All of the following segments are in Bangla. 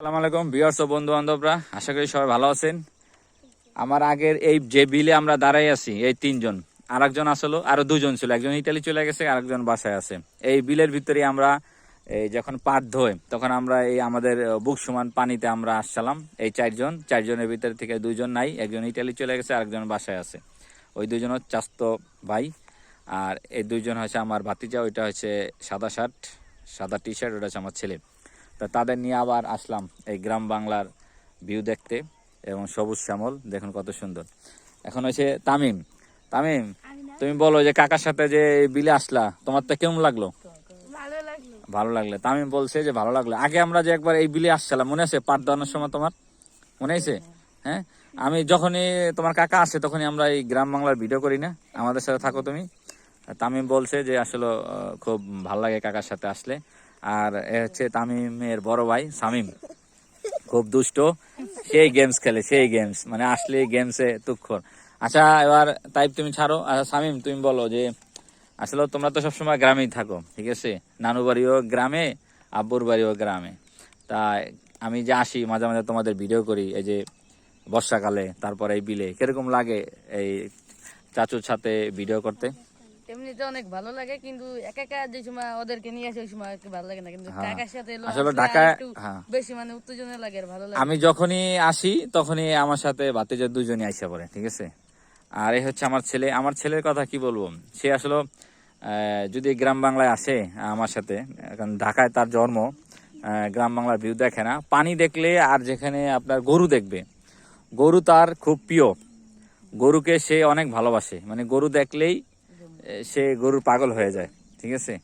আসসালামু আলাইকুম বিয়ার্স ও বন্ধু বান্ধবরা আশা করি সবাই ভালো আছেন। আমার আগের এই যে বিলে আমরা দাঁড়াই আছি, এই তিনজন আর একজন আসলো, আরও দুজন ছিল, একজন ইটালি চলে গেছে, আরেকজন বাসায় আছে। এই বিলের ভিতরে আমরা, এই যখন পাট ধোয়, তখন আমরা এই আমাদের বুক সমান পানিতে আমরা আসছিলাম, এই চারজন, চারজনের ভিতর থেকে দুজন নাই, একজন ইটালি চলে গেছে, আরেকজন বাসায় আছে। ওই দুজন হচ্ছে ভাই, আর এই দুইজন হচ্ছে আমার ভাতিজা, ওইটা হচ্ছে সাদা শার্ট, সাদা টি শার্ট ওটা হচ্ছে আমার ছেলে। তা তাদের নিয়ে আবার আসলাম এই গ্রাম বাংলার ভিউ দেখতে এবং সবুজ শ্যামল দেখুন কত সুন্দর। এখন হয়েছে তামিম। তামিম তুমি বলো যে কাকার সাথে যে বিলে আসলা তোমার তো কেমন লাগল? ভালো লাগল। তামিম বলছে যে ভালো লাগল। আগে আমরা যে একবার এই বিলে আসছিলাম মনে আছে পাট দেওয়ানোর সময় তোমার? মনে আছে? হ্যাঁ? আমি যখনই তোমার কাকা আসে তখনই আমরা এই গ্রাম বাংলার ভিডিও করি না? আমাদের সাথে থাকো তুমি। তামিম বলছে যে আসলে খুব ভালো লাগে কাকার সাথে আসলে। আর এ হচ্ছে তামিমের বড় ভাই সামিম। খুব দুষ্ট। সেই গেমস খেলে, সেই গেমস মানে আসলে গেমসে তুক্ষর। আচ্ছা এবার তাই তুমি ছাড়ো। আচ্ছা সামিম, তুমি বলো যে, আসলে তোমরা তো সবসময় গ্রামেই থাকো, ঠিক আছে? নানু বাড়িও গ্রামে, আব্বুর বাড়িও গ্রামে। তা আমি যে আসি, মাঝে মাঝে তোমাদের ভিডিও করি, এই যে বর্ষাকালে, তারপরে এই বিলে। কীরকম লাগে এই চাচুর সাথে ভিডিও করতে? এমনিতে অনেক ভালো লাগে কিন্তু একা একা যে সময় ওদেরকে নিয়ে আসে ওই সময় একটু ভালো লাগে না। কিন্তু হ্যাঁ। সাথে আসলে হ্যাঁ। বেশি মানে উত্তেজনা লাগে আর ভালো লাগে। আমি যখনই আসি তখনই আমার সাথে বাতিজার দুজনই আইসা পড়ে ঠিক আছে? আর এই হচ্ছে আমার ছেলে। আমার ছেলের কথা কি বলব? সে আসলে যদি গ্রাম বাংলায় আসে আমার সাথে কারণ ঢাকায় তার জন্ম গ্রাম বাংলার ভিউ দেখে না। পানি দেখলে আর যেখানে আপনার গরু দেখবে গরু তার খুব প্রিয়। গরুকে সে অনেক ভালোবাসে। মানে গরু দেখলেই সে গরুর পাগল হয়ে যায় ঠিক আছে?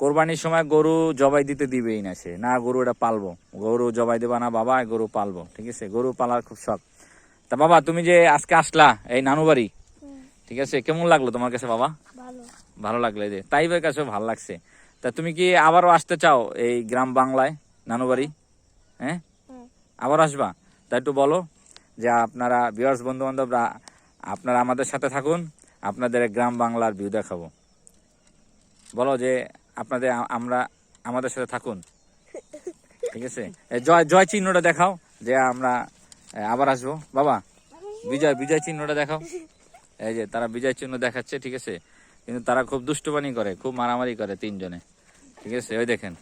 কোরবানির সময় গরু জবাই দিতে দিবেই না সে। না গরু এটা পালবো। গরু জবাই দেবা না বাবা গরু পালবো ঠিক আছে? গরু পালার খুব শখ। তা বাবা তুমি যে আজকে আসলা এই নানু বাড়ি ঠিক আছে? কেমন লাগল তোমার কাছে বাবা? ভালো। লাগল যে। তাই ভাই কাছেও ভালো লাগছে। তা তুমি কি আবারও আসতে চাও এই গ্রাম বাংলায় নানু বাড়ি? হ্যাঁ? আবার আসবা? তা একটু বলো যে আপনারা বিয়ার্স বন্ধু বান্ধবরা আপনারা আমাদের সাথে থাকুন। আপনাদের গ্রাম বাংলার ভিউ দেখাবো। বলো যে আপনাদের আমরা, আমাদের সাথে থাকুন। ঠিক আছে? জয় জয় চিহ্নটা দেখাও, যে আমরা আবার আসব। বাবা, বিজয় বিজয় চিহ্নটা দেখাও। এই যে তারা বিজয় চিহ্ন দেখাচ্ছে, ঠিক আছে? কিন্তু তারা খুব দুষ্টবানি করে, খুব মারামারি করে তিনজনে। ঠিক আছে? ওই দেখেন।